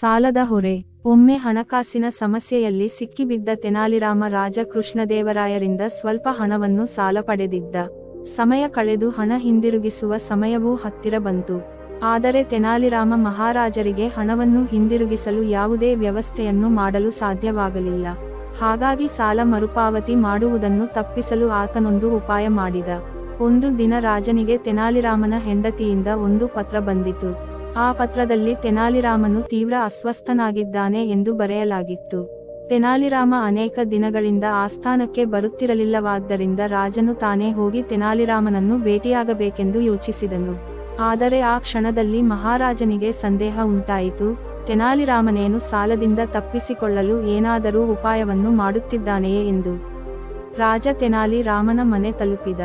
ಸಾಲದ ಹೊರೆ. ಒಮ್ಮೆ ಹಣಕಾಸಿನ ಸಮಸ್ಯೆಯಲ್ಲಿ ಸಿಕ್ಕಿಬಿದ್ದ ತೆನಾಲಿರಾಮ ರಾಜ ಕೃಷ್ಣದೇವರಾಯರಿಂದ ಸ್ವಲ್ಪ ಹಣವನ್ನು ಸಾಲ ಪಡೆದಿದ್ದ. ಸಮಯ ಕಳೆದು ಹಣ ಹಿಂದಿರುಗಿಸುವ ಸಮಯವೂ ಹತ್ತಿರ ಬಂತು. ಆದರೆ ತೆನಾಲಿರಾಮ ಮಹಾರಾಜರಿಗೆ ಹಣವನ್ನು ಹಿಂದಿರುಗಿಸಲು ಯಾವುದೇ ವ್ಯವಸ್ಥೆಯನ್ನು ಮಾಡಲು ಸಾಧ್ಯವಾಗಲಿಲ್ಲ. ಹಾಗಾಗಿ ಸಾಲ ಮರುಪಾವತಿ ಮಾಡುವುದನ್ನು ತಪ್ಪಿಸಲು ಆತನೊಂದು ಉಪಾಯ ಮಾಡಿದ. ಒಂದು ದಿನ ರಾಜನಿಗೆ ತೆನಾಲಿರಾಮನ ಹೆಂಡತಿಯಿಂದ ಒಂದು ಪತ್ರ ಬಂದಿತು. ಆ ಪತ್ರದಲ್ಲಿ ತೆನಾಲಿರಾಮನು ತೀವ್ರ ಅಸ್ವಸ್ಥನಾಗಿದ್ದಾನೆ ಎಂದು ಬರೆಯಲಾಗಿತ್ತು. ತೆನಾಲಿರಾಮ ಅನೇಕ ದಿನಗಳಿಂದ ಆಸ್ಥಾನಕ್ಕೆ ಬರುತ್ತಿರಲಿಲ್ಲವಾದ್ದರಿಂದ ರಾಜನು ತಾನೇ ಹೋಗಿ ತೆನಾಲಿರಾಮನನ್ನು ಭೇಟಿಯಾಗಬೇಕೆಂದು ಯೋಚಿಸಿದನು. ಆದರೆ ಆ ಕ್ಷಣದಲ್ಲಿ ಮಹಾರಾಜನಿಗೆ ಸಂದೇಹ ಉಂಟಾಯಿತು. ತೆನಾಲಿರಾಮನೇನು ಸಾಲದಿಂದ ತಪ್ಪಿಸಿಕೊಳ್ಳಲು ಏನಾದರೂ ಉಪಾಯವನ್ನು ಮಾಡುತ್ತಿದ್ದಾನೆಯೇ ಎಂದು. ರಾಜ ತೆನಾಲಿ ರಾಮನ ಮನೆ ತಲುಪಿದ.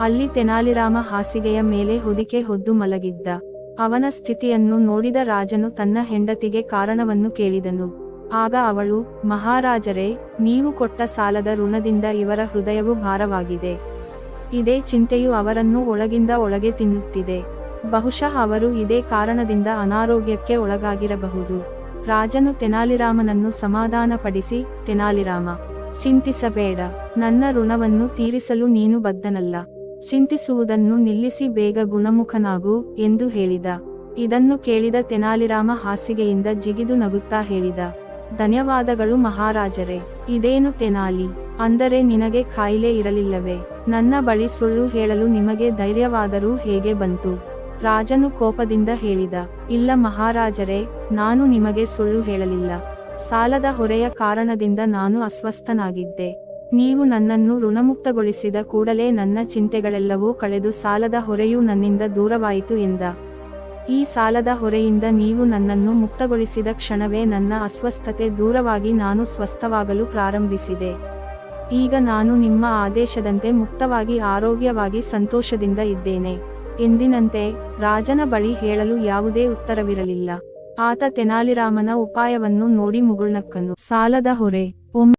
ಅಲ್ಲಿ ತೆನಾಲಿರಾಮ ಹಾಸಿಗೆಯ ಮೇಲೆ ಹೊದಿಕೆ ಹೊದ್ದು ಮಲಗಿದ್ದ. ಅವನ ಸ್ಥಿತಿಯನ್ನು ನೋಡಿದ ರಾಜನು ತನ್ನ ಹೆಂಡತಿಗೆ ಕಾರಣವನ್ನು ಕೇಳಿದನು. ಆಗ ಅವಳು, ಮಹಾರಾಜರೇ, ನೀವು ಕೊಟ್ಟ ಸಾಲದ ಋಣದಿಂದ ಇವರ ಹೃದಯವು ಭಾರವಾಗಿದೆ. ಇದೇ ಚಿಂತೆಯು ಅವರನ್ನು ಒಳಗಿಂದ ಒಳಗೆ ತಿನ್ನುತ್ತಿದೆ. ಬಹುಶಃ ಅವರು ಇದೇ ಕಾರಣದಿಂದ ಅನಾರೋಗ್ಯಕ್ಕೆ ಒಳಗಾಗಿರಬಹುದು. ರಾಜನು ತೆನಾಲಿರಾಮನನ್ನು ಸಮಾಧಾನಪಡಿಸಿ, ತೆನಾಲಿರಾಮ, ಚಿಂತಿಸಬೇಡ. ನನ್ನ ಋಣವನ್ನು ತೀರಿಸಲು ನೀನು ಬದ್ಧನಲ್ಲ. ಚಿಂತಿಸುವುದನ್ನು ನಿಲ್ಲಿಸಿ ಬೇಗ ಗುಣಮುಖನಾಗು ಎಂದು ಹೇಳಿದ. ಇದನ್ನು ಕೇಳಿದ ತೆನಾಲಿರಾಮ ಹಾಸಿಗೆಯಿಂದ ಜಿಗಿದು ನಗುತ್ತಾ ಹೇಳಿದ. ಧನ್ಯವಾದಗಳು ಮಹಾರಾಜರೇ. ಇದೇನು ತೆನಾಲಿ? ಅಂದರೆ ನಿನಗೆ ಕಾಯಿಲೆ ಇರಲಿಲ್ಲವೇ? ನನ್ನ ಬಳಿ ಸುಳ್ಳು ಹೇಳಲು ನಿಮಗೆ ಧೈರ್ಯವಾದರೂ ಹೇಗೆ ಬಂತು? ರಾಜನು ಕೋಪದಿಂದ ಹೇಳಿದ. ಇಲ್ಲ ಮಹಾರಾಜರೇ, ನಾನು ನಿಮಗೆ ಸುಳ್ಳು ಹೇಳಲಿಲ್ಲ. ಸಾಲದ ಹೊರೆಯ ಕಾರಣದಿಂದ ನಾನು ಅಸ್ವಸ್ಥನಾಗಿದ್ದೆ. ನೀವು ನನ್ನನ್ನು ಋಣಮುಕ್ತಗೊಳಿಸಿದ ಕೂಡಲೇ ನನ್ನ ಚಿಂತೆಗಳೆಲ್ಲವೂ ಕಳೆದು ಸಾಲದ ಹೊರೆಯೂ ನನ್ನಿಂದ ದೂರವಾಯಿತು ಎಂದ. ಈ ಸಾಲದ ಹೊರೆಯಿಂದ ನೀವು ನನ್ನನ್ನು ಮುಕ್ತಗೊಳಿಸಿದ ಕ್ಷಣವೇ ನನ್ನ ಅಸ್ವಸ್ಥತೆ ದೂರವಾಗಿ ನಾನು ಸ್ವಸ್ಥವಾಗಲು ಪ್ರಾರಂಭಿಸಿದೆ. ಈಗ ನಾನು ನಿಮ್ಮ ಆದೇಶದಂತೆ ಮುಕ್ತವಾಗಿ ಆರೋಗ್ಯವಾಗಿ ಸಂತೋಷದಿಂದ ಇದ್ದೇನೆ. ಎಂದಿನಂತೆ ರಾಜನ ಬಳಿ ಹೇಳಲು ಯಾವುದೇ ಉತ್ತರವಿರಲಿಲ್ಲ. ಆತ ತೆನಾಲಿರಾಮನ ಉಪಾಯವನ್ನು ನೋಡಿ ಮುಗುಳ್ನಕ್ಕನು. ಸಾಲದ ಹೊರೆ.